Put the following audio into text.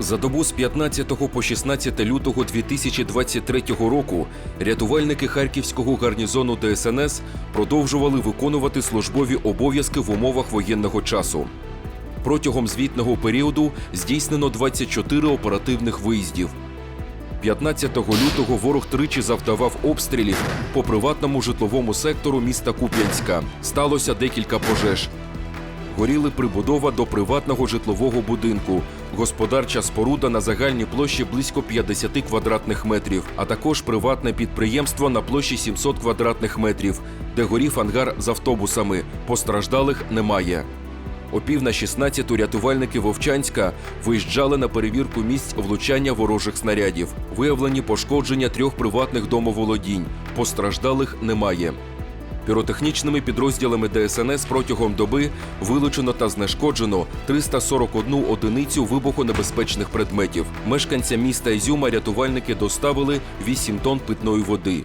За добу з 15 по 16 лютого 2023 року рятувальники Харківського гарнізону ДСНС продовжували виконувати службові обов'язки в умовах воєнного часу. Протягом звітного періоду здійснено 24 оперативних виїздів. 15 лютого ворог тричі завдавав обстрілів по приватному житловому сектору міста Куп'янська. Сталося декілька пожеж. Горіли прибудова до приватного житлового будинку, господарча споруда на загальній площі близько 50 квадратних метрів, а також приватне підприємство на площі 700 квадратних метрів, де горів ангар з автобусами. Постраждалих немає. О пів на 16 рятувальники Вовчанська виїжджали на перевірку місць влучання ворожих снарядів. Виявлені пошкодження трьох приватних домоволодінь. Постраждалих немає. Піротехнічними підрозділами ДСНС протягом доби вилучено та знешкоджено 341 одиницю вибухонебезпечних предметів. Мешканцям міста Ізюма рятувальники доставили 8 тонн питної води.